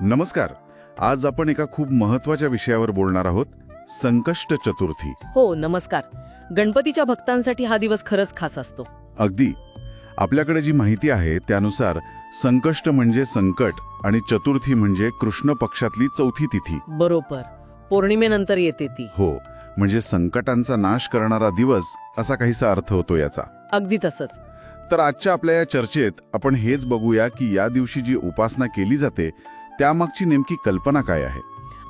नमस्कार. आज आपण एका खूप महत्त्वाच्या विषयावर बोलणार आहोत संकष्ट चतुर्थी. हो नमस्कार. गणपतीच्या भक्तांसाठी हा दिवस खरंच खास असतो. अगदी. आपल्याकडे जी माहिती आहे त्यानुसार संकष्ट म्हणजे संकट आणि चतुर्थी म्हणजे कृष्ण पक्षातली चौथी तिथी. बरोबर. पौर्णिमेनंतर येते ती. हो म्हणजे संकटांचा नाश करणारा दिवस असा काहीसा अर्थ होतो याचा. अगदी तसंच. तर आजच्या आपल्या या चर्चेत आपण हेच बघूया की या दिवशी जी उपासना केली जाते त्यामागची नेमकी कल्पना काय आहे?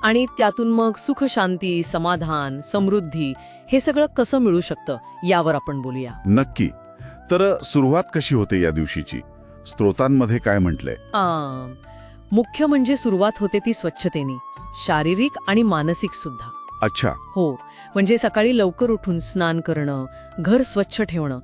आणि त्यातून मग सुख शांती समाधान समृद्धी हे सगळं कसं मिळू शकतं यावर आपण बोलूया. नक्की. तर सुरुवात कशी होते या दिवशीची? स्त्रोतांमध्ये काय म्हटलंय? मुख्य म्हणजे सुरुवात होते ती स्वच्छतेने शारीरिक आणि मानसिक सुद्धा. अच्छा. हो म्हणजे सकाळी लवकर उठून स्नान करणं घर स्वच्छ ठेवणं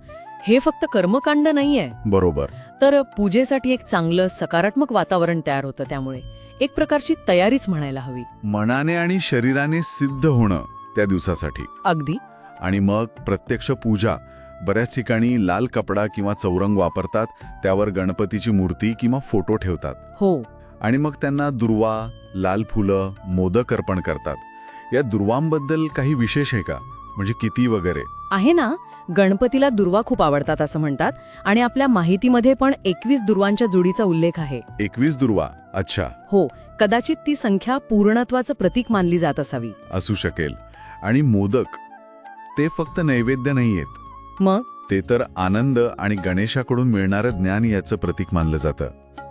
हे फक्त कर्मकांड नाहीये. बरोबर. तर पूजेसाठी एक चांगलं सकारात्मक वातावरण तयार होतं त्यामुळे. एक प्रकारची तयारीच म्हणायला हवी. मनाने आणि शरीराने सिद्ध होणं त्या दिवसासाठी. अगदी. आणि मग प्रत्यक्ष पूजा. बऱ्याच ठिकाणी लाल कपडा किंवा चौरंग वापरतात त्यावर गणपतीची मूर्ती किंवा फोटो ठेवतात. हो. आणि मग त्यांना दुर्वा लाल फुलं मोदक अर्पण करतात. या दुर्वांबद्दल काही विशेष आहे का? म्हणजे किती वगैरे? आहे ना गणपतीला दुर्वा खूप आवडतात असं म्हणतात आणि आपल्या माहितीमध्ये पण एकवीस दुर्वांच्या जोडीचा उल्लेख आहे. एकवीस दुर्वा? अच्छा. हो कदाचित ती संख्या पूर्णत्वाचं प्रतीक मानली जात असावी. असू शकेल. आणि मोदक? ते फक्त नैवेद्य नाहीयेत. मग? ते तर आनंद आणि गणेशाकडून मिळणारं ज्ञान याचं प्रतीक मानलं जातं.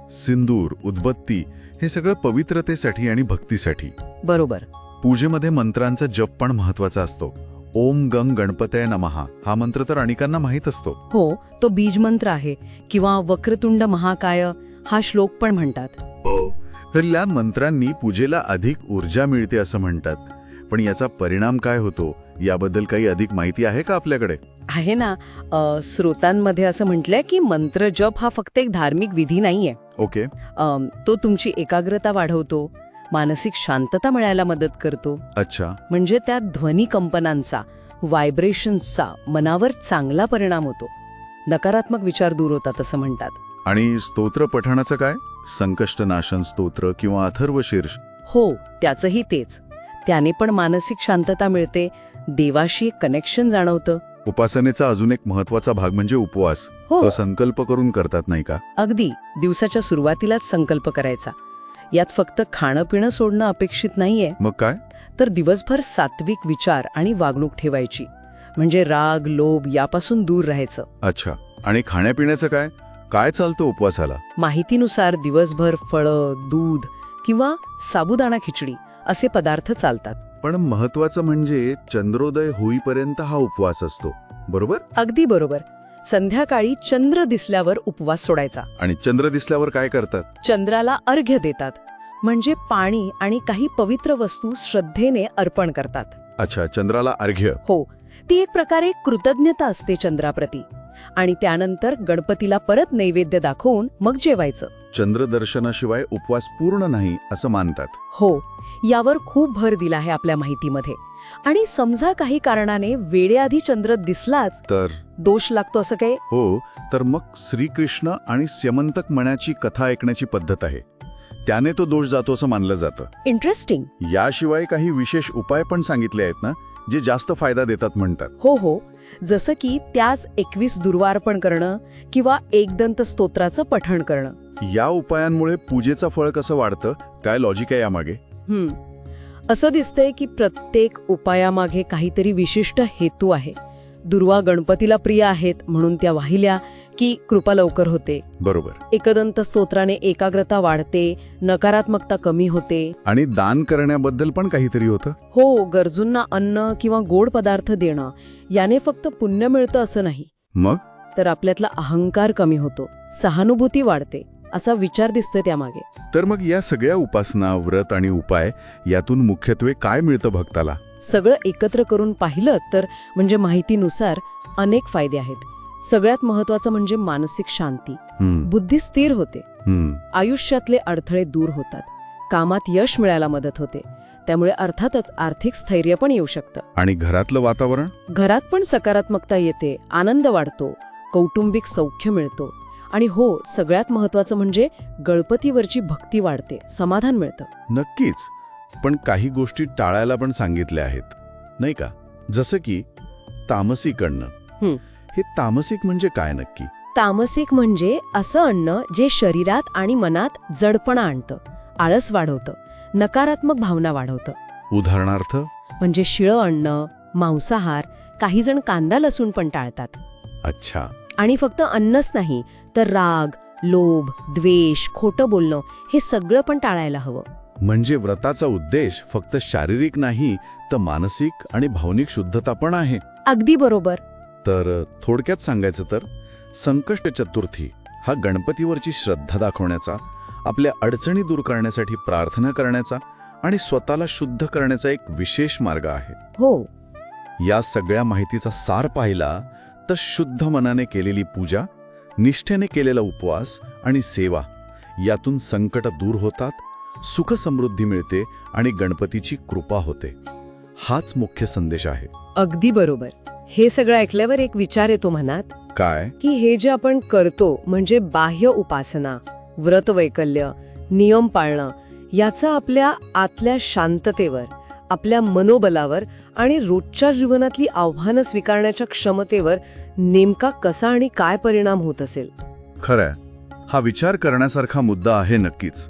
सिंदूर उदबत्ती हे सगळं पवित्रतेसाठी आणि भक्तीसाठी. बरोबर. पूजेमध्ये मंत्रांचा जप पण महत्त्वाचा असतो. ओम गंग गणपतय नमहा हा मंत्र तर अनेकांना माहीत असतो. हो तो बीजमंत्र आहे किंवा वक्रतुंड महाकाय हा श्लोक पण म्हणतात. तर या मंत्रांनी पूजेला अधिक ऊर्जा मिळते असं म्हणतात. पण याचा परिणाम काय होतो? याबद्दल काही अधिक माहिती आहे का आपल्याकडे? आहे ना. अ, स्रोतांमध्ये असं म्हटलंय की मंत्र जप हा फक्त एक धार्मिक विधी नाहीये. ओके. अम, तो तुमची एकाग्रता वाढवतो मानसिक शांतता मिळायला मदत करतो. अच्छा. म्हणजे त्या ध्वनी कंपनांचा व्हायब्रेशन्सचा मनावर चांगला परिणाम होतो. नकारात्मक विचार दूर होतात असं म्हणतात. आणि स्तोत्र पठणाचं काय? संकष्टनाशन स्तोत्र किंवा अथर्व शीर्ष? हो त्याचंही तेच. त्याने पण मानसिक शांतता मिळते देवाशी एक कनेक्शन जाणवतं. उपासनेचा अजून एक महत्त्वाचा भाग म्हणजे उपवास. हो. तो संकल्प करून करतात नाही का? अगदी. दिवसाच्या सुरुवातीलाच संकल्प करायचा. यात फक्त खाणं पिणं सोडणं अपेक्षित नाहीये. मग काय? तर दिवसभर सात्विक विचार आणि वागणूक ठेवायची. म्हणजे राग लोभ यापासून दूर राहायचं. अच्छा. आणि खाण्यापिण्याचं काय? काय चालतं उपवासाला? माहितीनुसार दिवसभर फळं दूध किंवा साबुदाणा खिचडी असे पदार्थ चालतात. पण महत्वाचं म्हणजे चंद्रोदय होईपर्यंत हा उपवास असतो. बरोबर? अगदी बरोबर. संध्याकाळी चंद्र दिसल्यावर उपवास सोडायचा. आणि चंद्र दिसल्यावर काय करतात? चंद्राला अर्घ्य देतात. म्हणजे पाणी आणि काही पवित्र वस्तू श्रद्धेने अर्पण करतात. अच्छा चंद्राला अर्घ्य. हो ती एक प्रकारे कृतज्ञता असते चंद्राप्रती. आणि त्यानंतर गणपतीला परत नैवेद्य दाखवून मग जेवायचं. चंद्रदर्शनाशिवाय उपवास पूर्ण नाही असं मानतात. हो यावर खूप भर दिला आहे आपल्या माहितीमध्ये. आणि समजा काही कारणाने वेळेआधी चंद्र दिसलाच तर? दोष लागतो असं काही हो तर मग श्रीकृष्ण आणि स्यमंतक मण्याची कथा ऐकण्याची पद्धत आहे. त्याने तो दोष जातो असं मानलं जातं. इंटरेस्टिंग याशिवाय काही विशेष उपाय पण सांगितले आहेत ना जे जास्त फायदा देतात म्हणतात. हो हो. जसं की त्याच एकवीस दुर्वार्पण करणं किंवा एकदंत स्तोत्राचं पठण करणं. या उपायांमुळे पूजेचं फळ कसं वाढतं काय लॉजिक आहे यामागे? हम्म. असं दिसतंय की प्रत्येक उपायामागे काहीतरी विशिष्ट हेतू आहे. दुर्वा गणपतीला प्रिय आहेत म्हणून त्या वाहिल्या की कृपा लवकर होते. बरोबर. एकदंत स्तोत्राने एकाग्रता वाढते नकारात्मकता कमी होते. आणि दान करण्याबद्दल पण काहीतरी होतं? हो गरजूंना अन्न किंवा गोड पदार्थ देणं याने फक्त पुण्य मिळतं असं नाही. मग? तर आपल्यातला अहंकार कमी होतो. सहानुभूती वाढते. असा विचार दिसतोय त्यामागे. तर मग या सगळ्या उपासना व्रत आणि उपाय यातून मुख्यत्वे काय मिळतं भक्ताला? सगळं एकत्र करून पाहिलं तर म्हणजे माहितीनुसार अनेक फायदे आहेत. सगळ्यात महत्वाचं म्हणजे मानसिक शांती. बुद्धी स्थिर होते. आयुष्यातले अडथळे दूर होतात. कामात यश मिळायला मदत होते. त्यामुळे अर्थातच आर्थिक स्थैर्य पण येऊ शकतं. आणि घरातलं वातावरण? घरात पण सकारात्मकता येते आनंद वाढतो कौटुंबिक सौख्य मिळतो. आणि हो सगळ्यात महत्वाचं म्हणजे गणपतीवरची भक्ती वाढते समाधान मिळतं. नक्कीच. पण काही गोष्टी टाळायला पण सांगितल्या आहेत नाही का? जसं की तामसिक अन्न हं. हे तामसिक म्हणजे काय नक्की? तामसिक म्हणजे असं अन्न जे शरीरात आणि मनात जडपणा आणतं आळस वाढवतं नकारात्मक भावना वाढवतं. उदाहरणार्थ? म्हणजे शिळं अन्न मांसाहार काही जण कांदा लसूण पण टाळतात. अच्छा. आणि फक्त अन्नच नाही तर राग लोभ द्वेष खोटं बोलणं हे सगळं पण टाळायला हवं. म्हणजे व्रताचा उद्देश फक्त शारीरिक नाही तर मानसिक आणि भावनिक शुद्धता पण आहे. अगदी बरोबर. तर थोडक्यात सांगायचं तर संकष्ट चतुर्थी हा गणपतीवरची श्रद्धा दाखवण्याचा आपल्या अडचणी दूर करण्यासाठी प्रार्थना करण्याचा आणि स्वतःला शुद्ध करण्याचा एक विशेष मार्ग आहे. हो. या सगळ्या माहितीचा सार पाहिला तर शुद्ध मनाने केलेली पूजा निष्ठेने केलेला उपवास आणि सेवा यातून संकट दूर होतात सुख समृद्धी मिळते आणि गणपतीची कृपा होते. हाच मुख्य संदेश आहे. अगदी बरोबर. हे सगळं ऐकल्यावर एक विचार येतो मनात. काय? की हे जे आपण करतो म्हणजे बाह्य उपासना व्रत वैकल्य नियम पाळणं याचा आपल्या आतल्या शांततेवर आपल्या मनोबलावर आणि रोजच्या जीवनातली आव्हानं स्वीकारण्याच्या क्षमतेवर नेमका कसा आणि काय परिणाम होत असेल? खरंय. हा विचार करण्यासारखा मुद्दा आहे नक्कीच.